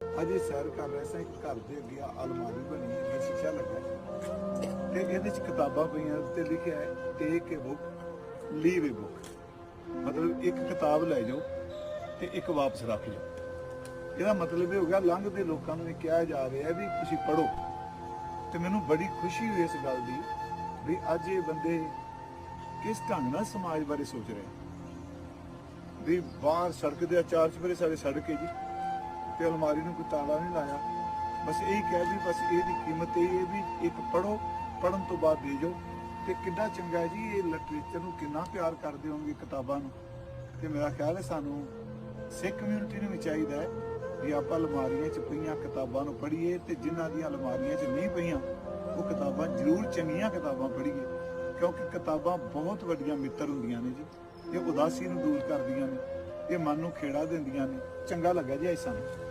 ਅਜੇ ਸੈਰ ਕਰ ਰਹੇ ਸਾਂ, ਘਰ ਦੇ ਅੱਗੇ ਅਲਮਾਰੀ ਬਣੀ ਹੈ ਸ਼ੀਸ਼ਾ ਲੱਗਾ ਹੈ। ਤੇ ਇਹਦੇ ਚ ਕਿਤਾਬਾਂ ਪਈਆਂ ਤੇ ਲਿਖਿਆ ਹੈ take a book leave a book ਮਤਲਬ ਇੱਕ ਕਿਤਾਬ ਲੈ ਜਾਓ ਤੇ ਇੱਕ ਵਾਪਸ ਰੱਖ ਜਾਓ। ਇਹਦਾ ਮਤਲਬ ਇਹ ਹੋ ਗਿਆ, ਲੰਘਦੇ ਲੋਕਾਂ ਨੂੰ ਇਹ ਕਿਹਾ ਜਾ ਰਿਹਾ ਵੀ ਤੁਸੀਂ ਪੜੋ ਤੇ ਮੈਨੂੰ ਬੜੀ ਖੁਸ਼ੀ ਹੋਈ ਇਸ ਗੱਲ ਦੀ ਵੀ ਅੱਜ ਇਹ ਬੰਦੇ ਕਿਸ ਢੰਗ ਨਾਲ ਸਮਾਜ ਬਾਰੇ ਸੋਚ ਰਹੇ ਵੀ ਬਾਹਰ ਸੜਕ ਦੇ ਚਾਰ ਚੁਫੇਰੇ ਸਾਰੇ ਸੜਕ ਹੈ ਜੀ। ਤੇ ਅਲਮਾਰੀ ਨੂੰ ਕੋਈ ਤਾਲਾ ਨਹੀਂ ਲਾਇਆ। ਬਸ ਇਹੀ ਕਹਿ ਵੀ, ਬਸ ਇਹਦੀ ਕੀਮਤ ਇਹ ਹੈ ਵੀ ਇੱਕ ਪੜੋ ਪੜਨ ਤੋਂ ਬਾਅਦ ਦੇ ਜਾਓ ਤੇ ਕਿੰਨਾ ਚੰਗਾ ਹੈ ਜੀ, ਇਹ ਲਿਟਰੇਚਰ ਨੂੰ ਕਿੰਨਾ ਪਿਆਰ ਕਰਦੇ ਹੋਣਗੇ ਕਿਤਾਬਾਂ ਨੂੰ। ਤੇ ਮੇਰਾ ਖਿਆਲ ਹੈ ਸਾਨੂੰ ਸਿੱਖ ਕਮਿਊਨਿਟੀ ਨੂੰ ਵੀ ਚਾਹੀਦਾ ਹੈ ਵੀ ਆਪਾਂ ਅਲਮਾਰੀਆਂ 'ਚ ਪਈਆਂ ਕਿਤਾਬਾਂ ਨੂੰ ਪੜ੍ਹੀਏ ਤੇ ਜਿਨ੍ਹਾਂ ਦੀਆਂ ਅਲਮਾਰੀਆਂ 'ਚ ਨਹੀਂ ਪਈਆਂ, ਉਹ ਕਿਤਾਬਾਂ ਜ਼ਰੂਰ ਚੰਗੀਆਂ ਕਿਤਾਬਾਂ ਪੜ੍ਹੀਏ। ਕਿਉਂਕਿ ਕਿਤਾਬਾਂ ਬਹੁਤ ਵੱਡੀਆਂ ਮਿੱਤਰ ਹੁੰਦੀਆਂ ਨੇ ਜੀ, ਇਹ ਉਦਾਸੀ ਨੂੰ ਦੂਰ ਕਰਦੀਆਂ ਨੇ, ਇਹ ਮਨ ਨੂੰ ਖੇੜਾ ਦਿੰਦੀਆਂ ਨੇ। ਚੰਗਾ ਲੱਗਾ ਜੀ ਅੱਜ ਸਾਨੂੰ।